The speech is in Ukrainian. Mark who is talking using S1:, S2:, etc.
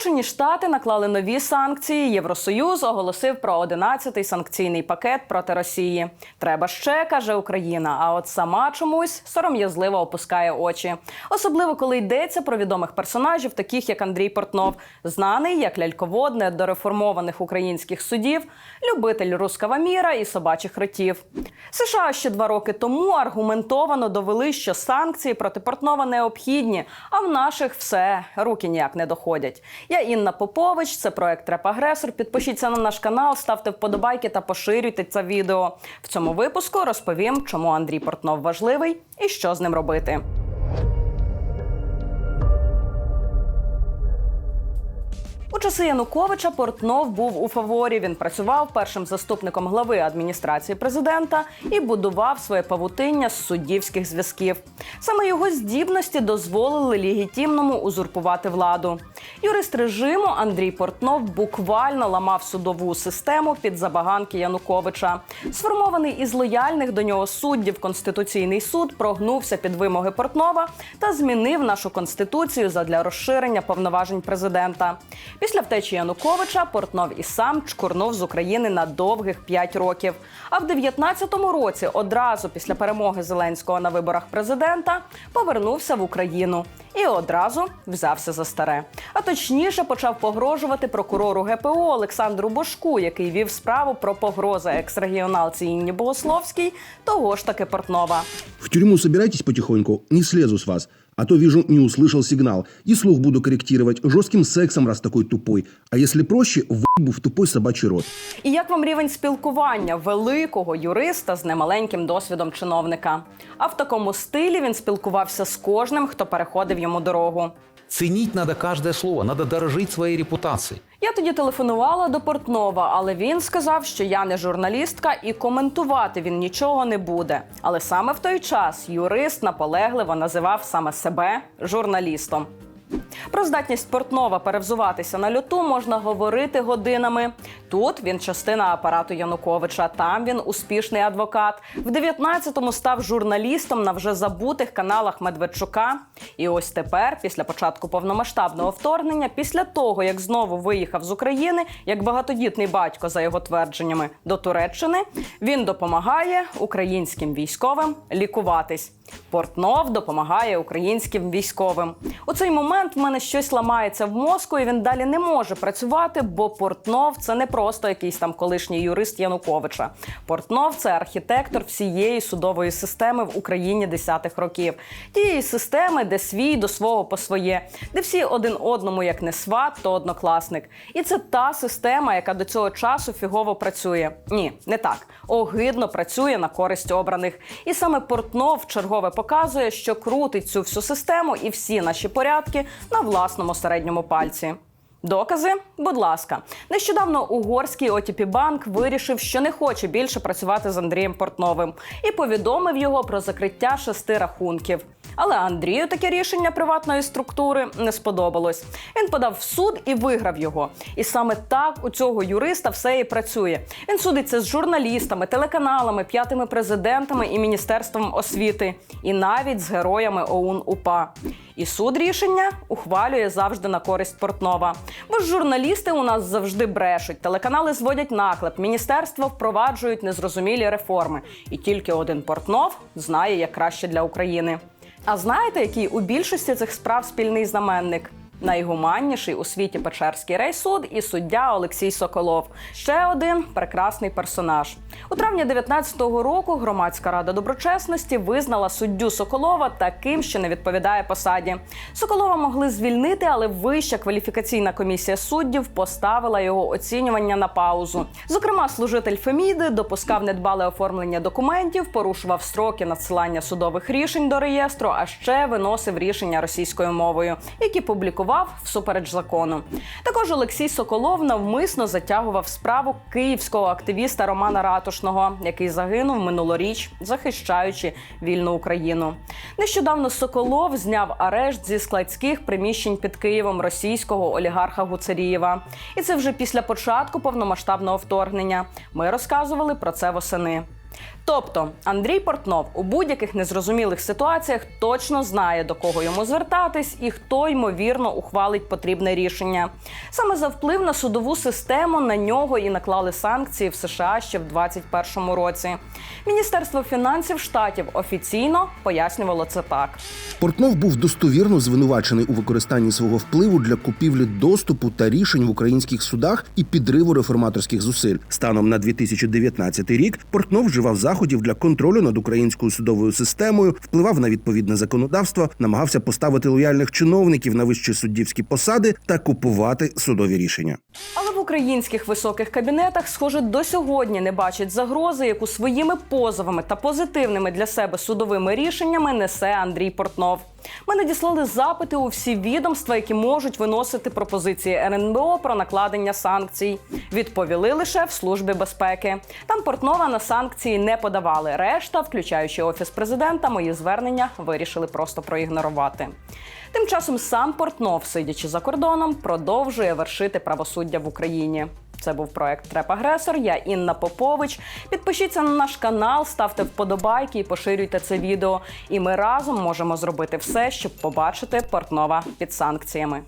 S1: Сполучені Штати наклали нові санкції. Євросоюз оголосив про 11-й санкційний пакет проти Росії. Треба ще каже Україна. А от сама чомусь сором'язливо опускає очі, особливо коли йдеться про відомих персонажів, таких як Андрій Портнов, знаний як ляльковод недореформованих українських судів, любитель рускава міра і собачих ротів. США ще два роки тому аргументовано довели, що санкції проти Портнова необхідні, а в наших все руки ніяк не доходять. Я Інна Попович. Це проект Реп-Агресор. Підпишіться на наш канал, ставте вподобайки та поширюйте це відео. В цьому випуску розповім, чому Андрій Портнов важливий і що з ним робити. У часи Януковича Портнов був у фаворі. Він працював першим заступником глави адміністрації президента і будував своє павутиння з суддівських зв'язків. Саме його здібності дозволили легітимному узурпувати владу. Юрист режиму Андрій Портнов буквально ламав судову систему під забаганки Януковича. Сформований із лояльних до нього суддів Конституційний суд прогнувся під вимоги Портнова та змінив нашу конституцію задля розширення повноважень президента. Після втечі Януковича Портнов і сам чкурнув з України на довгих 5 років. А в 19-му році, одразу після перемоги Зеленського на виборах президента, повернувся в Україну і одразу взявся за старе. А точніше почав погрожувати прокурору ГПУ Олександру Бошку, який вів справу про погрози екс-регіоналці Інні Богословській, того ж таки Портнова.
S2: В тюрьму собирайтесь потихоньку, не слезу с вас. А то, вижу, не услышал сигнал. И слух буду корректировать жестким сексом, раз такой тупой. А если проще, выебу в тупой собачий рот.
S1: І як вам рівень спілкування великого юриста з немаленьким досвідом чиновника? А в такому стилі він спілкувався з кожним, хто переходив йому дорогу.
S3: Ценить надо каждое слово, надо дорожить своей репутацией.
S1: Я тоді телефонувала до Портнова, але він сказав, що я не журналістка і коментувати він нічого не буде. Але саме в той час юрист наполегливо називав саме себе журналістом. Про здатність Портнова перевзуватися на льоту можна говорити годинами. Тут він частина апарату Януковича, там він успішний адвокат. В 19-му став журналістом на вже забутих каналах Медведчука. І ось тепер, після початку повномасштабного вторгнення, після того як знову виїхав з України, як багатодітний батько, за його твердженнями, до Туреччини, він допомагає українським військовим лікуватись. Портнов допомагає українським військовим. У цей момент мене щось ламається в мозку, і він далі не може працювати, бо Портнов це не просто якийсь там колишній юрист Януковича. Портнов це архітектор всієї судової системи в Україні десятих років. Тієї системи, де свій до свого по своє, де всі один одному як не сват, то однокласник. І це та система, яка до цього часу фігово працює. Ні, не так. Огидно працює на користь обраних. І саме Портнов чергове показує, що крутить цю всю систему і всі наші порядки на власному середньому пальці. Докази, будь ласка, нещодавно угорський OTP банк вирішив, що не хоче більше працювати з Андрієм Портновим, і повідомив його про закриття шести рахунків. Але Андрію таке рішення приватної структури не сподобалось. Він подав в суд і виграв його. І саме так у цього юриста все і працює. Він судиться з журналістами, телеканалами, п'ятими президентами і міністерством освіти, і навіть з героями ОУН УПА. І суд рішення ухвалює завжди на користь Портнова. Бо ж журналісти у нас завжди брешуть, телеканали зводять наклеп, міністерства впроваджують незрозумілі реформи. І тільки один Портнов знає, як краще для України. А знаєте, який у більшості цих справ спільний знаменник? Найгуманніший у світі Печерський райсуд і суддя Олексій Соколов. Ще один прекрасний персонаж. У травні 19-го року громадська рада доброчесності визнала суддю Соколова таким, що не відповідає посаді. Соколова могли звільнити, але вища кваліфікаційна комісія суддів поставила його оцінювання на паузу. Зокрема, служитель Феміди допускав недбале оформлення документів, порушував строки надсилання судових рішень до реєстру, а ще виносив рішення російською мовою, які публікував всупереч закону. Також Олексій Соколов навмисно затягував справу київського активіста Романа Ратушного, який загинув минулоріч, захищаючи вільну Україну. Нещодавно Соколов зняв арешт зі складських приміщень під Києвом російського олігарха Гуцерієва. І це вже після початку повномасштабного вторгнення. Ми розказували про це восени. Тобто Андрій Портнов у будь-яких незрозумілих ситуаціях точно знає до кого йому звертатись і хто ймовірно ухвалить потрібне рішення. Саме за вплив на судову систему на нього і наклали санкції в США ще в 2021 році. Міністерство фінансів штатів офіційно пояснювало це так.
S2: Портнов був достовірно звинувачений у використанні свого впливу для купівлі доступу та рішень в українських судах і підриву реформаторських зусиль. Станом на 2019 рік Портнов вживав заходів для контролю над українською судовою системою, впливав на відповідне законодавство, намагався поставити лояльних чиновників на вищі суддівські посади та купувати судові рішення.
S1: Але українських високих кабінетах, схоже, до сьогодні не бачать загрози, яку своїми позовами та позитивними для себе судовими рішеннями несе Андрій Портнов. Ми надіслали запити у всі відомства, які можуть виносити пропозиції РНБО про накладення санкцій. Відповіли лише в службі безпеки. Там Портнова на санкції не подавали. Решта, включаючи офіс президента, мої звернення вирішили просто проігнорувати. Тим часом сам Портнов, сидячи за кордоном, продовжує вершити правосуддя в Україні. Це був проект Трепагресор. Я Інна Попович. Підпишіться на наш канал, ставте вподобайки і поширюйте це відео. І ми разом можемо зробити все, щоб побачити Портнова під санкціями.